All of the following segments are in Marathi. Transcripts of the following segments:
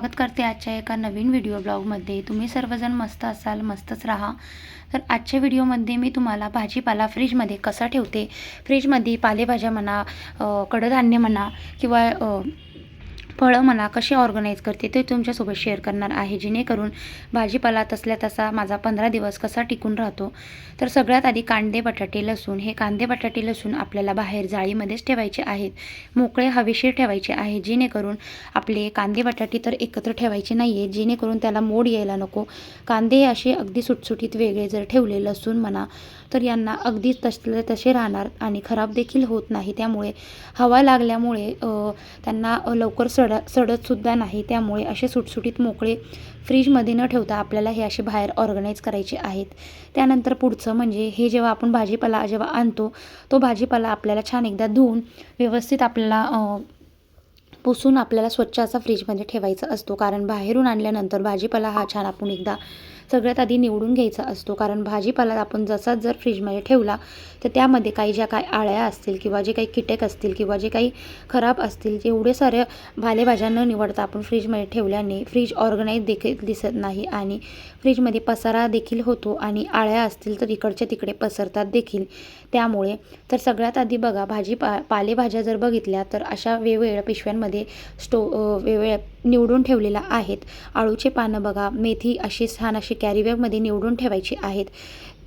स्वागत करते आजच्या एका नवीन व्हिडिओ ब्लॉगमध्ये तुम्ही सर्वजण मस्त असाल मस्तच राहा. तर आजच्या व्हिडिओमध्ये मी तुम्हाला भाजीपाला फ्रीजमध्ये कसा ठेवते? फ्रीजमध्ये पालेभाज्या म्हणा कडधान्य म्हणा किंवा फळं मला कशी ऑर्गनाईज करते ते तुमच्यासोबत शेअर करणार आहे. जेणेकरून भाजीपाला तसल्या तसा माझा पंधरा दिवस कसा टिकून राहतो. तर सगळ्यात आधी कांदे बटाटे लसूण. हे कांदे बटाटे लसूण आपल्याला बाहेर जाळीमध्येच ठेवायचे आहेत. मोकळे हवेशीर ठेवायचे आहे. जेणेकरून आपले कांदे बटाटे तर एकत्र ठेवायचे नाही आहे जेणेकरून त्याला मोड यायला नको. कांदे असे अगदी सुटसुटीत वेगळे जर ठेवले लसूण म्हणा तर यांना अगदी तसले तसे राहणार आणि खराब देखील होत नाही. त्यामुळे हवा लागल्यामुळे त्यांना लवकर सड सडतसुद्धा नाही. त्यामुळे असे सुटसुटीत मोकळे फ्रीजमध्ये न ठेवता आपल्याला हे असे बाहेर ऑर्गनाईज करायचे आहेत. त्यानंतर पुढचं म्हणजे हे जेव्हा आपण भाजीपाला जेव्हा आणतो तो भाजीपाला आपल्याला छान एकदा धुवून व्यवस्थित आपल्याला पुसून आपल्याला स्वच्छ असा फ्रीजमध्ये ठेवायचा असतो. कारण बाहेरून आणल्यानंतर भाजीपाला हा छान आपण एकदा सगळ्यात आधी निवडून घ्यायचा असतो. कारण भाजीपाला आपण जसाच जर फ्रीजमध्ये ठेवला तर त्यामध्ये काही ज्या काही आळ्या असतील किंवा जे काही कीटक असतील किंवा जे काही खराब असतील एवढे सारे भालेभाज्या न निवडता आपण फ्रीजमध्ये ठेवल्याने फ्रीज ऑर्गनाईज देखील दिसत नाही आणि फ्रीजमध्ये पसारा देखील होतो आणि आळ्या असतील तर इकडच्या तिकडे पसरतात देखील. त्यामुळे तर सगळ्यात आधी बघा भाजी पा पालेभाज्या जर बघितल्या तर अशा वेगवेगळ्या पिशव्यांमध्ये स्टो वेगवेगळ्या निवडून ठेवलेला आहेत. आळूचे पानं बघा मेथी अशी छान अशी कॅरीबॅगमध्ये निवडून ठेवायची आहेत.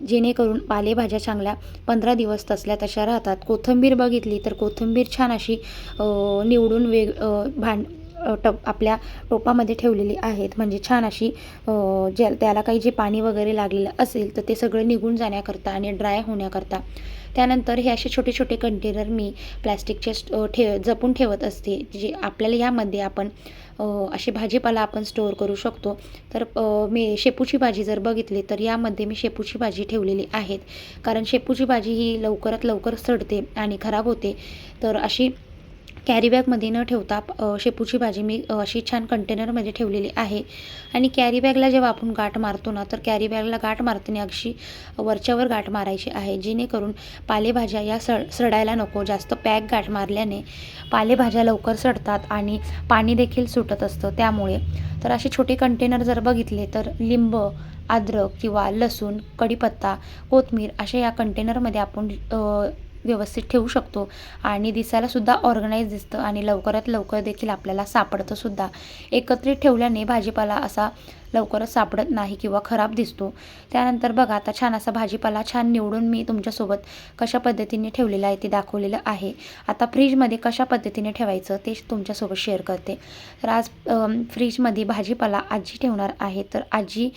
जेणेकरून पालेभाज्या चांगल्या पंधरा दिवस तसल्या तशा राहतात. कोथिंबीर बघितली तर कोथिंबीर छान अशी निवडून वेग भांड टप आपल्या टोपामध्ये ठेवलेली आहेत. म्हणजे छान अशी ज्या त्याला काही जे पाणी वगैरे लागलेलं असेल तर ते सगळं निघून जाण्याकरता आणि ड्राय होण्याकरता. त्यानंतर हे असे छोटे छोटे कंटेनर मी प्लॅस्टिकचे स्ट- ठे जपून ठेवत असते. जे आपल्याला यामध्ये आपण असे भाजीपाला आपण स्टोअर करू शकतो. तर मी शेपूची भाजी जर बघितली तर यामध्ये मी शेपूची भाजी ठेवलेली आहेत. कारण शेपूची भाजी ही लवकरात लवकर सडते आणि खराब होते. तर अशी कॅरीबॅगमध्ये न ठेवता शेपूची भाजी मी अशी छान कंटेनरमध्ये ठेवलेली आहे. आणि कॅरीबॅगला जेव्हा आपण गाठ मारतो ना तर कॅरीबॅगला गाठ मारताना अशी वरच्यावर गाठ मारायची आहे. जेणेकरून पालेभाज्या या सड सडायला नको. जास्त पॅक गाठ मारल्याने पालेभाज्या लवकर सडतात आणि पाणी देखील सुटत असतं. त्यामुळे तर असे छोटे कंटेनर जर बघितले तर लिंब अद्रक किंवा लसूण कढीपत्ता कोथमीर अशा या कंटेनरमध्ये आपण व्यवस्थित ठेवू शकतो. आणि दिसायलासुद्धा ऑर्गनाईज दिसतं आणि लवकरात लवकर देखील आपल्याला सापडतंसुद्धा. एकत्रित ठेवल्याने भाजीपाला असा लवकरच सापडत नाही किंवा खराब दिसतो. त्यानंतर बघा आता छान असा भाजीपाला छान निवडून मी तुमच्यासोबत कशा पद्धतीने ठेवलेला आहे ते दाखवलेलं आहे. आता फ्रीजमध्ये कशा पद्धतीने ठेवायचं ते तुमच्यासोबत शेअर करते. तर आज फ्रीजमध्ये भाजीपाला आजी ठेवणार आहे. तर आजी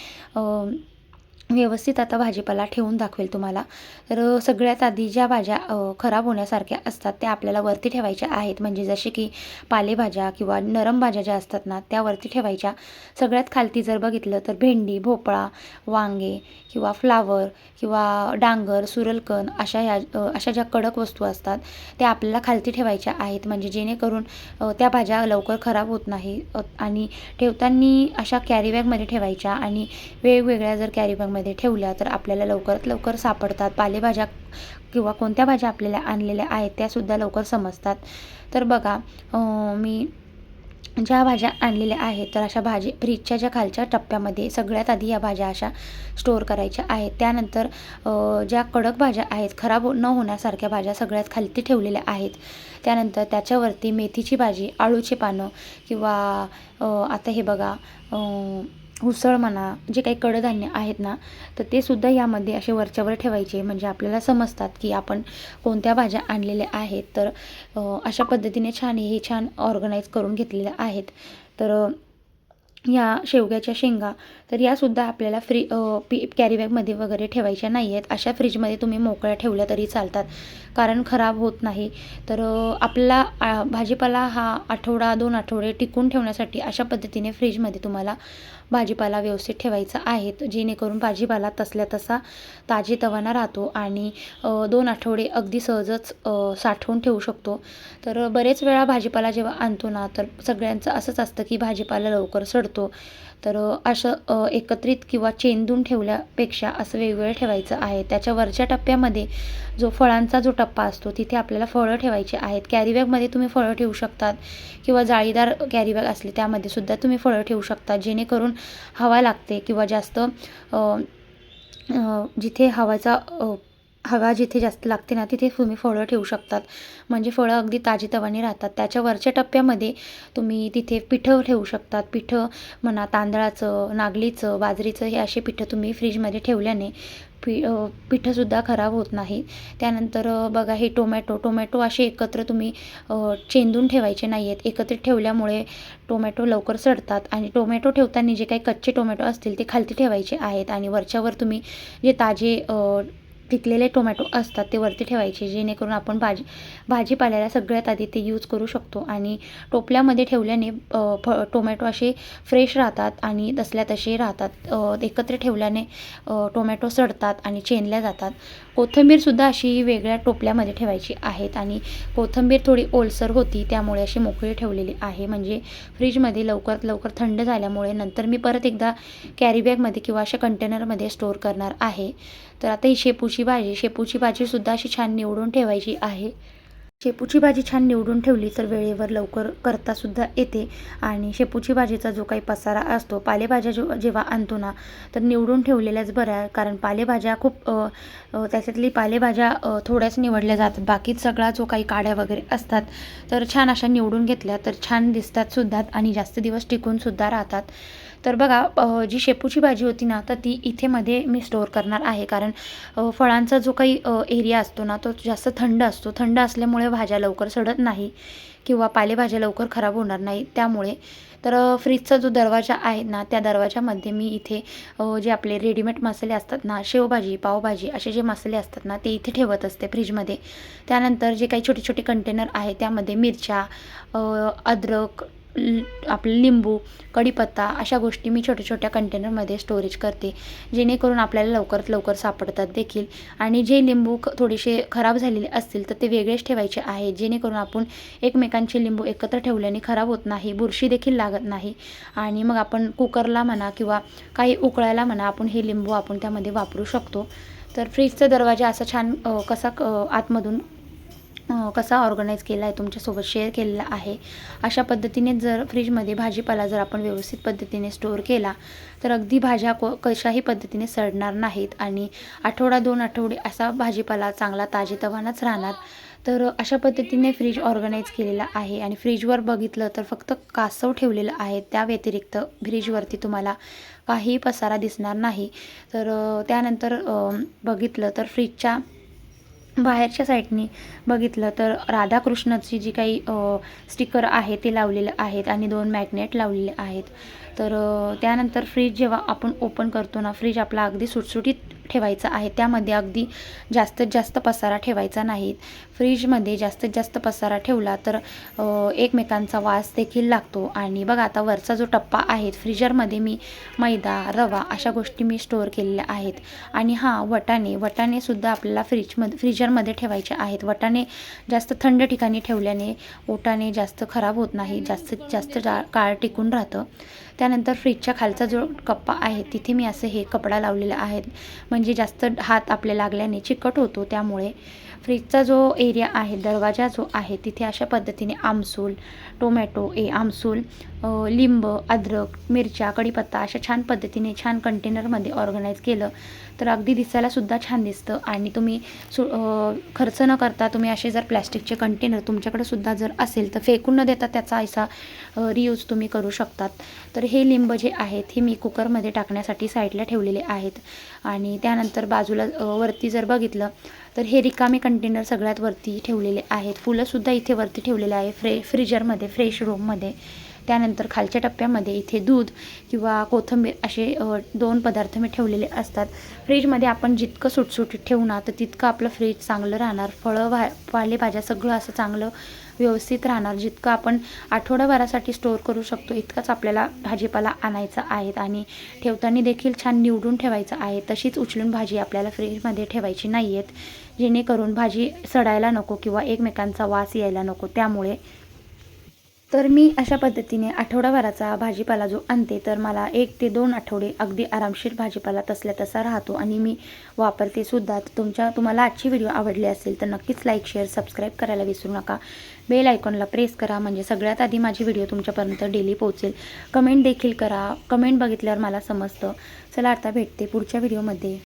व्यवस्थित आता भाजीपाला ठेवून दाखवेल तुम्हाला. तर सगळ्यात आधी ज्या भाज्या खराब होण्यासारख्या असतात त्या आपल्याला वरती ठेवायच्या आहेत. म्हणजे जसे की पालेभाज्या किंवा नरम भाज्या ज्या असतात ना त्या वरती ठेवायच्या. सगळ्यात खालती जर बघितलं तर भेंडी भोपळा वांगे किंवा फ्लावर किंवा डांगर सुरलकण अशा या अशा ज्या कडक वस्तू असतात त्या आपल्याला खालती ठेवायच्या आहेत. म्हणजे जेणेकरून त्या भाज्या लवकर खराब होत नाही. आणि ठेवताना अशा कॅरीबॅगमध्ये ठेवायच्या आणि वेगवेगळ्या जर कॅरीबॅगमध्ये ठेवल्या तर आपल्याला लवकरात लवकर सापडतात. पालेभाज्या किंवा कोणत्या भाज्या आपल्याला आणलेल्या आहेत त्यासुद्धा लवकर समजतात. तर बघा मी ज्या भाज्या आणलेल्या आहेत तर अशा भाजी फ्रीजच्या ज्या खालच्या टप्प्यामध्ये सगळ्यात आधी या भाज्या अशा स्टोअर करायच्या आहेत. त्यानंतर ज्या कडक भाज्या आहेत खराब न होण्यासारख्या भाज्या सगळ्यात खालती ठेवलेल्या आहेत. त्यानंतर त्याच्यावरती मेथीची भाजी आळूची पानं किंवा आता हे बघा उसळ म्हणा जे काही कडधान्य आहेत ना तर ते सुद्धा यामध्ये असे वरच्यावर ठेवायचे. म्हणजे आपल्याला समजतात की आपण कोणत्या भाज्या आणलेल्या आहेत. तर अशा पद्धतीने छान हे छान ऑर्गनाईज करून घेतलेल्या आहेत. तर या शेवग्याच्या शेंगा तर यासुद्धा आपल्याला फ्री पी कॅरीबॅगमध्ये वगैरे ठेवायच्या नाही आहेत. अशा फ्रीजमध्ये तुम्ही मोकळ्या ठेवल्या तरी चालतात. कारण खराब होत नाही. तर आपला आ, भाजीपाला हा आठवडा दोन आठवडे टिकून ठेवण्यासाठी अशा पद्धतीने फ्रीजमध्ये तुम्हाला भाजीपाला व्यवस्थित ठेवायचा आहे. जेणेकरून भाजीपाला तसल्या तसा ताजेतवाना राहतो आणि दोन आठवडे अगदी सहजच साठवून ठेवू शकतो. तर बरेच वेळा भाजीपाला जेव्हा आणतो ना तर सगळ्यांचं असंच असतं की भाजीपाला लवकर सडतो. तर असं एकत्रित किंवा चेंदून ठेवल्यापेक्षा असं वेगवेगळं ठेवायचं आहे. त्याच्या वरच्या टप्प्यामध्ये जो फळांचा जो टप्पा असतो तिथे आपल्याला फळं ठेवायची आहेत. कॅरीबॅगमध्ये तुम्ही फळं ठेवू शकतात किंवा जाळीदार कॅरीबॅग असली त्यामध्ये सुद्धा तुम्ही फळं ठेवू शकता जेणेकरून हवा लागते किंवा जास्त जिथे हवाचा हवा जिथे जास्त लागते ना तिथे तुम्ही फळं ठेवू शकतात. म्हणजे फळं अगदी ताजीतवानी राहतात. त्याच्या वरच्या टप्प्यामध्ये तुम्ही तिथे पिठं ठेवू शकतात. पिठं म्हणा तांदळाचं नागलीचं बाजरीचं हे असे पिठं तुम्ही फ्रीजमध्ये ठेवल्याने पि पिठंसुद्धा खराब होत नाही. त्यानंतर बघा हे टोमॅटो. टोमॅटो असे एकत्र तुम्ही चेंदून ठेवायचे नाही आहेत एकत्रित ठेवल्यामुळे टोमॅटो लवकर सडतात आणि टोमॅटो ठेवताना जे काही कच्चे टोमॅटो असतील ते खालती ठेवायचे आहेत आणि वरच्यावर तुम्ही जे ताजे पिकलेले टोमॅटो असतात ते वरती ठेवायचे जेणेकरून आपण भाजी भाजीपाल्याला सगळ्यात आधी ते यूज करू शकतो. आणि टोपल्यामध्ये ठेवल्याने फ टोमॅटो असे फ्रेश राहतात आणि तसल्या तसे राहतात. एकत्र ठेवल्याने टोमॅटो सडतात आणि चेनल्या जातात. कोथिंबीरसुद्धा अशी वेगळ्या टोपल्यामध्ये ठेवायची आहेत आणि कोथिंबीर थोडी ओलसर होती त्यामुळे अशी मोकळी ठेवलेली आहे. म्हणजे फ्रीजमध्ये लवकरात लवकर थंड झाल्यामुळे नंतर मी परत एकदा कॅरीबॅगमध्ये किंवा अशा कंटेनरमध्ये स्टोअर करणार आहे. तर आता ही शेपूची भाजी शेपूची भाजीसुद्धा अशी छान निवडून ठेवायची आहे. शेपूची भाजी छान निवडून ठेवली तर वेळेवर लवकर करतासुद्धा येते. आणि शेपूची भाजीचा जो काही पसारा असतो पालेभाज्या जो जेव्हा आणतो ना तर निवडून ठेवलेल्याच बऱ्या. कारण पालेभाज्या खूप त्याच्यातली पालेभाज्या थोड्याच निवडल्या जातात. बाकी सगळा जो काही काड्या वगैरे असतात तर छान अशा निवडून घेतल्या तर छान दिसतात सुद्धा आणि जास्त दिवस टिकून सुद्धा राहतात. तर बघा जी शेपूची भाजी होती ना तर ती इथे मध्ये मी स्टोअर करणार आहे. कारण फळांचा जो काही एरिया असतो ना तो जास्त थंड असतो. थंड असल्यामुळे भाज्या लवकर सडत नाही किंवा पालेभाज्या लवकर खराब होणार नाही. त्यामुळे तर फ्रीजचा जो दरवाजा आहे ना त्या दरवाजामध्ये मी इथे जे आपले रेडीमेड मसाले असतात ना शेवभाजी पावभाजी असे जे मसाले असतात ना ते इथे ठेवत असते फ्रीजमध्ये त्यानंतर जे काही छोटे छोटे कंटेनर आहे त्यामध्ये मिरच्या अद्रक आपलं लिंबू कढीपत्ता अशा गोष्टी मी छोट्या छोट्या कंटेनरमध्ये स्टोरेज करते. जेणेकरून आपल्याला लवकरात लवकर सापडतात देखील. आणि जे लिंबू ख थोडेसे खराब झालेले असतील तर ते वेगळेच ठेवायचे आहे. जेणेकरून आपण एकमेकांचे लिंबू एकत्र ठेवल्याने खराब होत नाही बुरशी देखील लागत नाही. आणि मग आपण कुकरला म्हणा किंवा काही उकळायला म्हणा आपण हे लिंबू आपण त्यामध्ये वापरू शकतो. तर फ्रीजचा दरवाजा असा छान कसा आतमधून कसा ऑर्गनाईज केला आहे तुमच्यासोबत शेअर केलेला आहे अशा पद्धतीने जर फ्रीजमध्ये भाजीपाला जर आपण व्यवस्थित पद्धतीने स्टोअर केला तर अगदी भाज्या को कशाही पद्धतीने सडणार नाहीत. आणि आठवडा दोन आठवडे असा भाजीपाला चांगला ताजेतवानाच राहणार. तर अशा पद्धतीने फ्रीज ऑर्गनाईज केलेला आहे. आणि फ्रीजवर बघितलं तर फक्त कासव ठेवलेलं आहे. त्या व्यतिरिक्त फ्रीजवरती तुम्हाला काही पसारा दिसणार नाही. तर त्यानंतर बघितलं तर फ्रीजच्या बाहेरच्या साईडनी बघितलं तर राधाकृष्णाची जी काही स्टिकर आहे ते लावलेलं आहेत आणि दोन मॅग्नेट लावलेले आहेत. तर त्यानंतर फ्रीज जेव्हा आपण ओपन करतो ना फ्रीज आपला अगदी सुटसुटीत ठेवायचा आहे. त्यामध्ये अगदी जास्तीत जास्त पसारा ठेवायचा नाही. फ्रीजमध्ये जास्तीत जास्त पसारा ठेवला तर एकमेकांचा वास देखील लागतो. आणि बघा आता वरचा जो टप्पा आहे फ्रीजरमध्ये मी मैदा रवा अशा गोष्टी मी स्टोअर केलेल्या आहेत. आणि हां वटाणे वटाणेसुद्धा आपल्याला फ्रीजमध्ये फ्रीजरमध्ये ठेवायचे आहेत. वटाणे जास्त थंड ठिकाणी ठेवल्याने वटाणे जास्त खराब होत नाही जास्तीत जास्त जा काळ टिकून राहतं. त्यानंतर फ्रीजच्या खालचा जो कप्पा आहे तिथे मी असं हे कपडा लावलेला आहे. म्हणजे जास्त हात आपल्या लागल्याने चिकट होतो त्यामुळे फ्रीजचा जो एरिया आहे दरवाजा जो आहे तिथे अशा पद्धतीने आमसूल टोमॅटो ए आमसूल लिंब अद्रक मिरच्या कढीपत्ता अशा छान पद्धतीने छान कंटेनरमध्ये ऑर्गनाईज केलं तर अगदी दिसायलासुद्धा छान दिसतं. आणि तुम्ही सु खर्च न करता तुम्ही असे जर प्लॅस्टिकचे कंटेनर तुमच्याकडे सुद्धा जर असेल तर फेकून न देता त्याचा असा रियूज तुम्ही करू शकतात. तर हे हे लिंब जे आहेत हे मी कुकरमध्ये टाकण्यासाठी साईडला ठेवलेले आहेत. आणि त्यानंतर बाजूला वरती जर बघितलं तर हे रिकामे कंटेनर सगळ्यात वरती ठेवलेले आहेत. फुलंसुद्धा इथे वरती ठेवलेले आहे फ्रे फ्रीजरमध्ये फ्रेश रूममध्ये. त्यानंतर खालच्या टप्प्यामध्ये इथे दूध किंवा कोथिंबीर असे दोन पदार्थ मी ठेवलेले असतात. फ्रीजमध्ये आपण जितकं सुटसुटीत ठेवू ना तर तितकं आपलं फ्रीज चांगलं राहणार. फळं भा पालेभाज्या सगळं असं चांगलं व्यवस्थित राहणार जितकं आपण आठवड्याभरासाठी स्टोअर करू शकतो इतकाच आपल्याला भाजीपाला आणायचा आहे आणि ठेवताना देखील छान निवडून ठेवायचं आहे. तशीच उचलून भाजी आपल्याला फ्रीजमध्ये ठेवायची नाही आहेत जेणेकरून भाजी सडायला नको किंवा एकमेकांचा वास यायला नको. त्यामुळे तर मी अशा पद्धतीने आठवडाभराचा भाजीपाला जो आणते तर मला एक ते दोन आठवडे अगदी आरामशीर भाजीपाला तसल्या तसा राहतो आणि मी वापरते सुद्धा. तुमच्या तुम्हाला आजची व्हिडिओ आवडली असेल तर नक्कीच लाईक शेअर सबस्क्राईब करायला विसरू नका. बेल आयकॉनला प्रेस करा म्हणजे सगळ्यात आधी माझी व्हिडिओ तुमच्यापर्यंत डेली पोहोचेल. कमेंट देखील करा. कमेंट बघितल्यावर मला समजतं. चला आता भेटते पुढच्या व्हिडिओमध्ये.